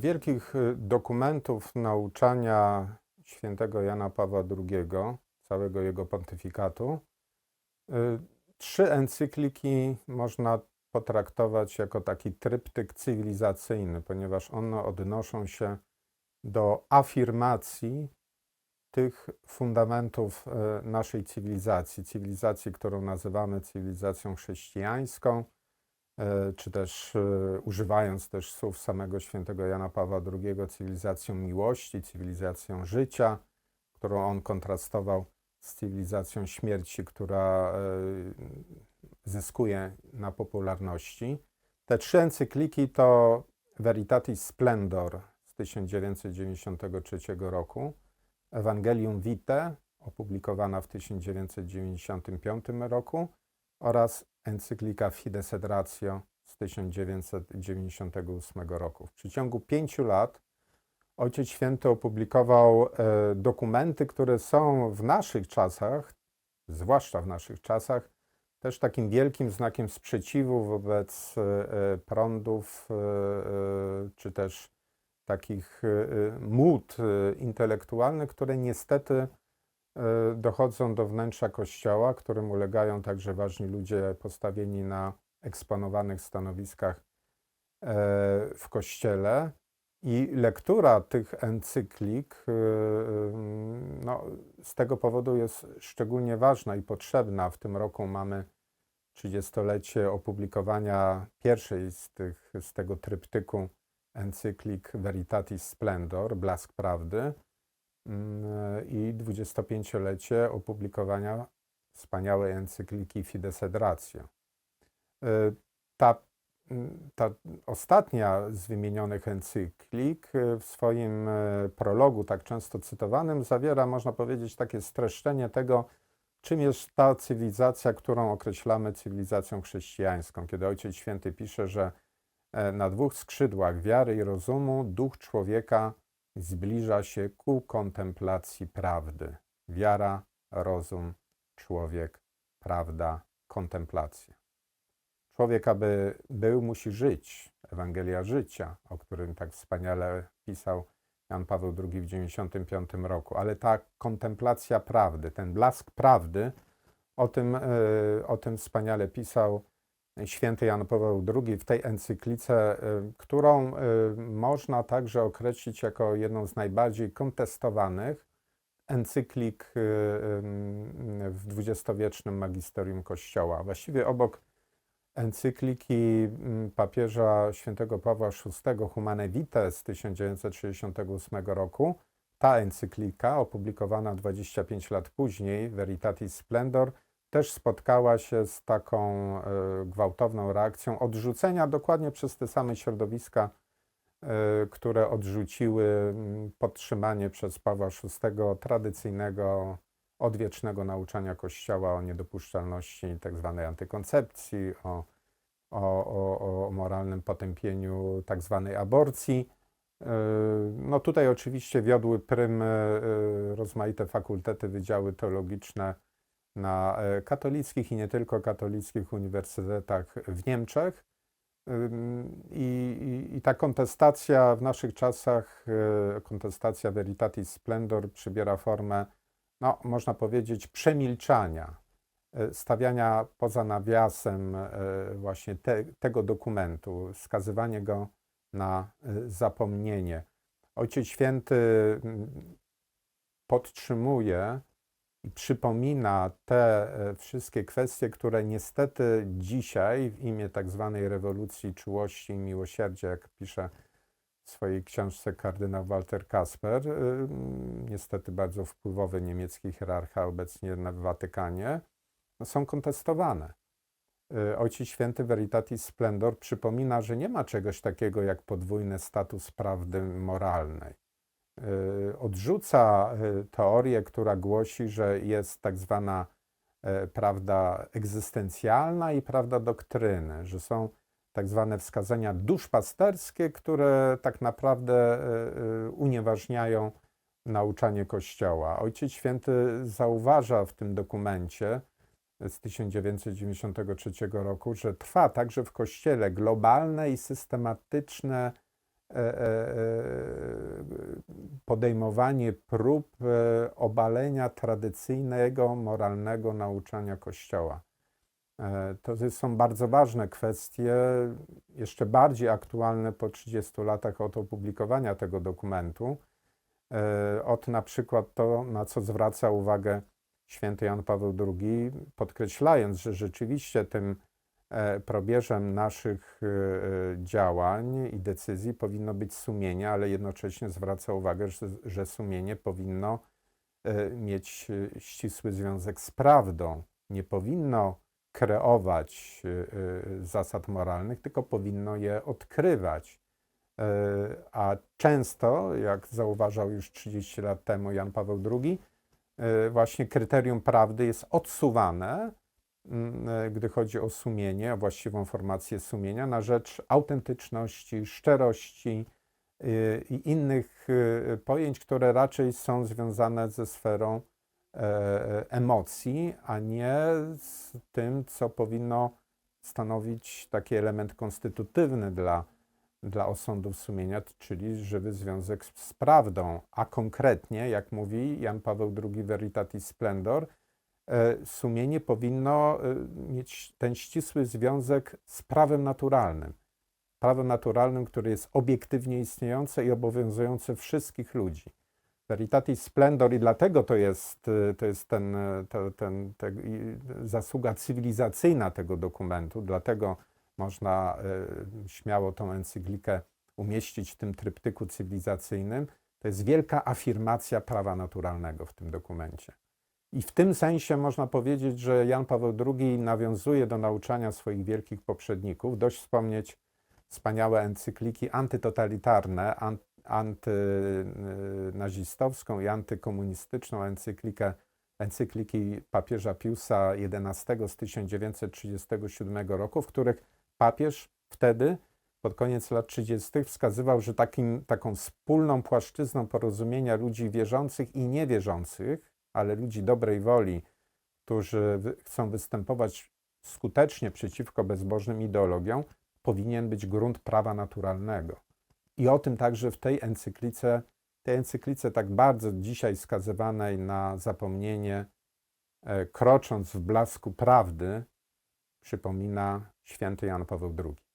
wielkich y, dokumentów nauczania świętego Jana Pawła II, całego jego pontyfikatu, y, trzy encykliki można potraktować jako taki tryptyk cywilizacyjny, ponieważ one odnoszą się do afirmacji tych fundamentów y, naszej cywilizacji, cywilizacji, którą nazywamy cywilizacją chrześcijańską, czy też e, używając też słów samego świętego Jana Pawła II, cywilizacją miłości, cywilizacją życia, którą on kontrastował z cywilizacją śmierci, która e, zyskuje na popularności. Te trzy encykliki to Veritatis Splendor z 1993 roku, Evangelium Vitae, opublikowana w 1995 roku oraz encyklika Fides et Ratio z 1998 roku. W przeciągu pięciu lat Ojciec Święty opublikował e, dokumenty, które są w naszych czasach, zwłaszcza w naszych czasach, też takim wielkim znakiem sprzeciwu wobec e, e, prądów czy też takich mód intelektualnych, które niestety dochodzą do wnętrza kościoła, którym ulegają także ważni ludzie postawieni na eksponowanych stanowiskach e, w kościele. I lektura tych encyklik e, e, no, z tego powodu jest szczególnie ważna i potrzebna. W tym roku mamy 30-lecie opublikowania pierwszej z, tych, z tego tryptyku encyklik Veritatis Splendor, Blask Prawdy i 25-lecie opublikowania wspaniałej encykliki Fides et Ratio. Y, Ta, mm, ta ostatnia z wymienionych encyklik y, w swoim prologu, tak często cytowanym, zawiera, można powiedzieć, takie streszczenie tego, czym jest ta cywilizacja, którą określamy cywilizacją chrześcijańską. Kiedy Ojciec Święty pisze, że e, na dwóch skrzydłach wiary i rozumu duch człowieka zbliża się ku kontemplacji prawdy. Wiara, rozum, człowiek, prawda, kontemplacja. Człowiek, aby był, musi żyć. Ewangelia życia, o którym tak wspaniale pisał Jan Paweł II w 95 roku. Ale ta kontemplacja prawdy, ten blask prawdy, o tym, e, o tym wspaniale pisał święty Jan Paweł II w tej encyklice, e, którą e, można także określić jako jedną z najbardziej kontestowanych encyklik em, w dwudziestowiecznym magisterium Kościoła. Właściwie obok encykliki mm, papieża świętego Pawła VI Humane Vitae z 1968 roku, ta encyklika, opublikowana 25 lat później, Veritatis Splendor, też spotkała się z taką e, gwałtowną reakcją odrzucenia dokładnie przez te same środowiska, e, które odrzuciły podtrzymanie przez Pawła VI tradycyjnego, odwiecznego nauczania Kościoła o niedopuszczalności tzw. antykoncepcji, o, o, o, o moralnym potępieniu tzw. aborcji. E, No tutaj oczywiście wiodły prym rozmaite fakultety, wydziały teologiczne na e, katolickich i nie tylko katolickich uniwersytetach w Niemczech. I, i, I ta kontestacja w naszych czasach, e, kontestacja Veritatis Splendor przybiera formę, no, można powiedzieć, przemilczania, e, stawiania poza nawiasem właśnie te, tego dokumentu, skazywanie go na zapomnienie. Ojciec Święty mm, podtrzymuje przypomina te e, wszystkie kwestie, które niestety dzisiaj w imię tak zwanej rewolucji czułości i miłosierdzia, jak pisze w swojej książce kardynał Walter Kasper, y, niestety bardzo wpływowy niemiecki hierarcha obecnie w Watykanie, no, są kontestowane. Y, Ojciec Święty Veritatis Splendor przypomina, że nie ma czegoś takiego jak podwójny status prawdy moralnej. Y, Odrzuca y, teorię, która głosi, że jest tak zwana e, prawda egzystencjalna i prawda doktryny, że są tak zwane wskazania duszpasterskie, które tak naprawdę e, e, unieważniają nauczanie Kościoła. Ojciec Święty zauważa w tym dokumencie z 1993 roku, że trwa także w Kościele globalne i systematyczne e, e, podejmowanie prób e, obalenia tradycyjnego, moralnego nauczania Kościoła. E, To są bardzo ważne kwestie, jeszcze bardziej aktualne po 30 latach od opublikowania tego dokumentu. E, Od na przykład to, na co zwraca uwagę święty Jan Paweł II, podkreślając, że rzeczywiście tym e, probierzem naszych e, działań i decyzji powinno być sumienie, ale jednocześnie zwraca uwagę, że, sumienie powinno e, mieć e, ścisły związek z prawdą. Nie powinno kreować e, e, zasad moralnych, tylko powinno je odkrywać. E, A często, jak zauważał już 30 lat temu Jan Paweł II, e, właśnie kryterium prawdy jest odsuwane, e, gdy chodzi o sumienie, o właściwą formację sumienia, na rzecz autentyczności, szczerości y, i innych y, pojęć, które raczej są związane ze sferą e, emocji, a nie z tym, co powinno stanowić taki element konstytutywny dla, dla osądów sumienia, czyli żywy związek z, prawdą. A konkretnie, jak mówi Jan Paweł II Veritatis Splendor, e, sumienie powinno e, mieć ten ścisły związek z prawem naturalnym. Prawem naturalnym, które jest obiektywnie istniejące i obowiązujące wszystkich ludzi. Veritatis Splendor i dlatego to jest, y, to jest ten, to, ten, zasługa cywilizacyjna tego dokumentu, dlatego można śmiało tą encyklikę umieścić w tym tryptyku cywilizacyjnym. To jest wielka afirmacja prawa naturalnego w tym dokumencie. I w tym sensie można powiedzieć, że Jan Paweł II nawiązuje do nauczania swoich wielkich poprzedników. Dość wspomnieć wspaniałe encykliki antytotalitarne, an, antynazistowską i antykomunistyczną encyklikę, encykliki papieża Piusa XI z 1937 roku, w których papież wtedy, pod koniec lat 30., wskazywał, że takim, taką wspólną płaszczyzną porozumienia ludzi wierzących i niewierzących, ale ludzi dobrej woli, którzy chcą występować skutecznie przeciwko bezbożnym ideologiom, powinien być grunt prawa naturalnego. I o tym także w tej encyklice, tej encyklice tak bardzo dzisiaj skazywanej na zapomnienie, e, krocząc w blasku prawdy, przypomina święty Jan Paweł II.